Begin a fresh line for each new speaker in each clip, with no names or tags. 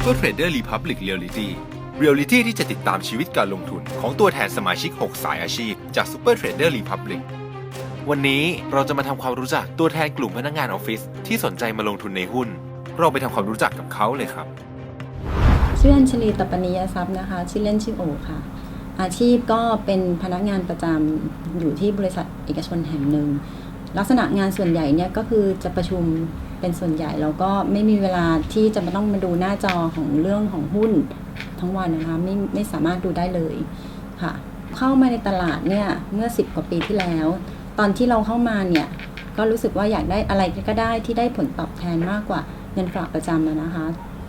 Super Trader Republic Reality Reality ที่จะติดตามชีวิตการลงทุนของตัวแทนสมาชิก 6 สายอาชีพ จาก Super Trader Republic วันนี้เราจะมาทำความรู้จักตัวแทนกลุ่มพนักงานออฟฟิศที่สนใจมาลงทุนในหุ้น เราไปทำความรู้จักกับเขาเลยครับ
ชื่ออัญชลีตปนิยทรัพย์นะคะ ชื่อเล่นชื่อโอค่ะ อาชีพก็เป็นพนักงานประจำอยู่ที่บริษัทเอกชนแห่งหนึ่ง ลักษณะงานส่วนใหญ่เนี่ยก็คือจะประชุม เป็นส่วนใหญ่แล้วก็ไม่มีเวลาที่จะมาต้องมาดูหน้าจอของเรื่องของหุ้นทั้งวันนะคะไม่ไม่สามารถดูได้เลยค่ะ เข้ามาในตลาดเนี่ยเมื่อ 10 กว่าปีที่แล้ว ตอนที่เราเข้ามาเนี่ยก็รู้สึกว่าอยากได้อะไรก็ได้ที่ได้ผลตอบแทนมากกว่าเงินฝากประจำนะคะ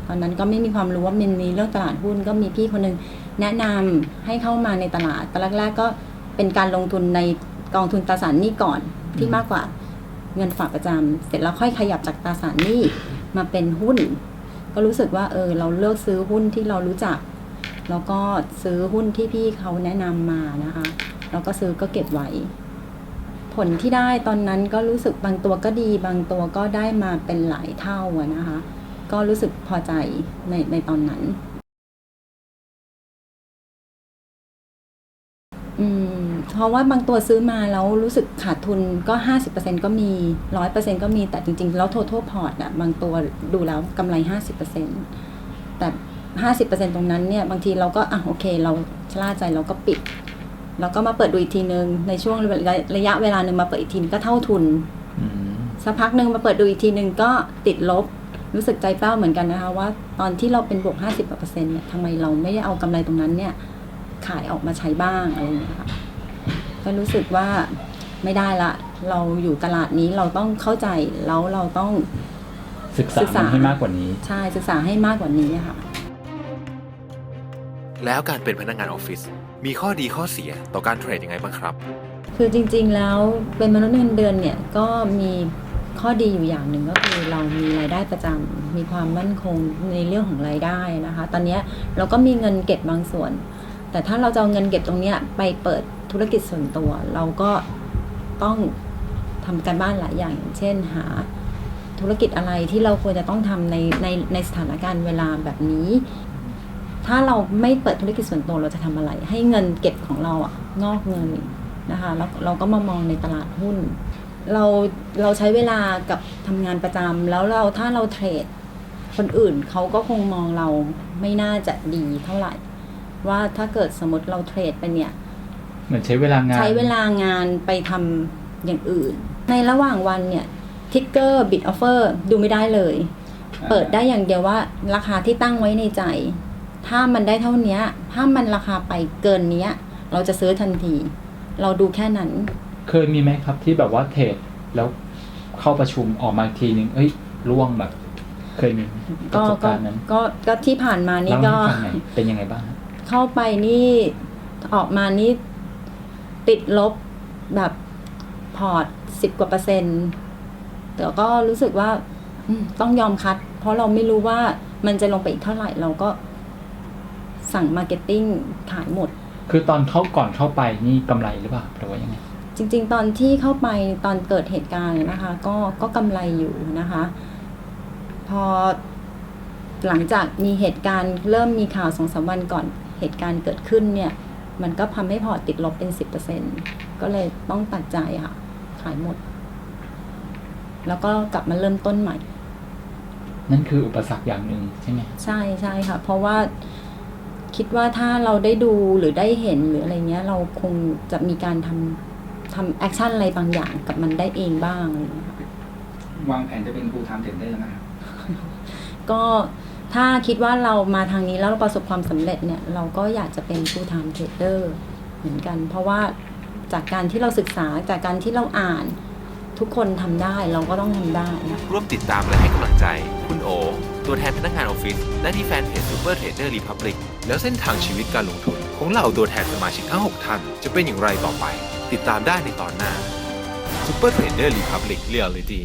ตอนนั้นก็ไม่มีความรู้ว่ามันมีเรื่องตลาดหุ้นก็มีพี่คนหนึงแนะนำให้เข้ามาในตลาดตอนแรกๆก็เป็นการลงทุนในกองทุนตราสารหนี้ก่อนที่มากกว่า เงินฝากประจำเสร็จแล้วค่อยขยับจากตราสารหนี้มาเป็นหุ้น ก็รู้สึกว่าเออเราเลือกซื้อหุ้นที่เรารู้จัก แล้วก็ซื้อหุ้นที่พี่เขาแนะนำมานะคะ แล้วก็ซื้อก็เก็บไว้ ผลที่ได้ตอนนั้นก็รู้สึกบางตัวก็ดี บางตัวก็ได้มาเป็นหลายเท่านะคะ ก็รู้สึกพอใจในในตอนนั้น อืมเพราะว่าบางตัวซื้อมาแล้วรู้สึกขาดทุนก็ 50%ก็มี100%ก็มีแต่จริง ๆ แล้ว total port อะบางตัวดูแล้วกำไร 50%แต่ 50%ตรงนั้นเนี่ย บางทีเราก็อะโอเค เราชะล่าใจเราก็ปิด แล้วก็มาเปิดดูอีกทีนึง ในช่วงระระยะเวลาหนึ่งมาเปิดอีกทีนึงก็เท่าทุน
อืม
สักพักหนึ่งมาเปิดดูอีกทีหนึ่งก็ติดลบรู้สึกใจเป้าเหมือนกันนะคะว่าตอนที่เราเป็นบวก 50เปอร์เซ็นต์เนี่ยทำไมเราไม่ได้เอากำไรตรงนั้นเนี่ย ขายออกมาใช้บ้างอะไรอย่างเงี้ยค่ะก็รู้สึกว่าไม่ได้ละ เราอยู่ตลาดนี้เราต้องเข้าใจแล้วเราต้อง
ศึกษา
ศึกษา
มันให้มากกว่านี้
ใช่ศึกษาให้มากกว่านี้ค่ะ
แล้วการเป็นพนักงานออฟฟิศมีข้อดีข้อเสียต่อการเทรดยังไงบ้างครับ
คือจริง ๆ แล้วเป็นมนุษย์เงินเดือนเนี่ยก็มีข้อดีอยู่อย่างหนึ่งก็คือเรามีรายได้ประจำมีความมั่นคงในเรื่องของรายได้นะคะ ตอนเนี้ยเราก็มีเงินเก็บบางส่วน แต่ถ้าเราจะเอาเงินเก็บตรงเนี้ยไปเปิดธุรกิจส่วนตัว เราก็ต้องทำการบ้านหลายอย่างอย่าง เช่นหาธุรกิจอะไรที่เราควรจะต้องทำในในในสถานการณ์เวลาแบบนี้ ถ้าเราไม่เปิดธุรกิจส่วนตัวเราจะทำอะไร ให้เงินเก็บของเราอะงอกเงินนะคะแล้วเราก็มามองในตลาดหุ้น เราเราใช้เวลากับทำงานประจำแล้วเราถ้าเราเทรดคนอื่นเขาก็คงมองเราไม่น่าจะดีเท่าไหร่ ว่าถ้าเกิดสมมติเราเทรดไปเนี่ย
เหมือนใช้เวลางาน
ใช้เวลางานไปทำอย่างอื่น ในระหว่างวันเนี่ยทิกเกอร์บิดออฟเฟอร์ดูไม่ได้เลย เปิดได้อย่างเดียวว่าราคาที่ตั้งไว้ในใจ ถ้ามันได้เท่าเนี้ยถ้ามันราคาไปเกินเนี้ย เราจะซื้อทันที เราดูแค่นั้น
เคยมีไหมครับที่แบบว่าเทรดแล้วเข้าประชุมออกมาอีกทีนึง เอ้ยร่วงแบบ เคยมีป
ก็
ระสบ
ก็
การณ์นั้น
ก็ก็ที่ผ่านมานี่
เล่า
ก็
ให้ฟังหน่อยเป็นยังไงบ้างฮะ
เข้าไปนี่ออกมานี่ติดลบแบบพอร์ตสิบกว่าเปอร์เซ็นต์แต่ก็รู้สึกว่าอืมต้องยอมคัด เพราะเราไม่รู้ว่ามันจะลงไปอีกเท่าไหร่เราก็สั่งมาร์เก็ตติ้งขายหมด
คือตอนเข้าก่อนเข้าไปนี่กำไรหรือเปล่าหรือว่ายังไง
จริง ๆ ตอนที่เข้าไปตอนเกิดเหตุการณ์นะคะ ก็ก็กำไรอยู่นะคะ พอหลังจากมีเหตุการณ์เริ่มมีข่าวสองสามวันก่อน เหตุการณ์เกิดขึ้นเนี่ยมันก็ทำให้พอร์ตติดลบเป็นสิบเปอร์เซ็นก็เลยต้องตัดใจค่ะ ขายหมด แล้วก็กลับมาเริ่มต้นใหม่
นั่นคืออุปสรรคอย่างหนึ่งใช่ไหม
ใช่ใช่ค่ะ เพราะว่าคิดว่าถ้าเราได้ดูหรือได้เห็นหรืออะไรเงี้ย เราคงจะมีการทำทำแอคชั่นอะไรบางอย่างกับมันได้เองบ้างอะไรเงี้ยค่ะ
วางแผนจะเป็น full time trader นะครับ
ก็ ถ้าคิดว่าเรามาทางนี้แล้วเราประสบความสำเร็จเนี่ย เราก็อยากจะเป็น full time trader เหมือนกัน เพราะว่าจากการที่เราศึกษาจากการที่เราอ่านทุกคนทำได้เราก็ต้องทำได้นะ
ร่วมติดตามและให้กำลังใจ คุณโอ ตัวแทนพนักงานออฟฟิศและที่แฟนเพจ Super Trader Republic แล้วเส้นทางชีวิตการลงทุน ของเหล่าตัวแทนสมาชิกทั้ง 6 ท่าน จะเป็นอย่างไรต่อไป ติดตามได้ในตอนหน้า Super Trader Republic Reality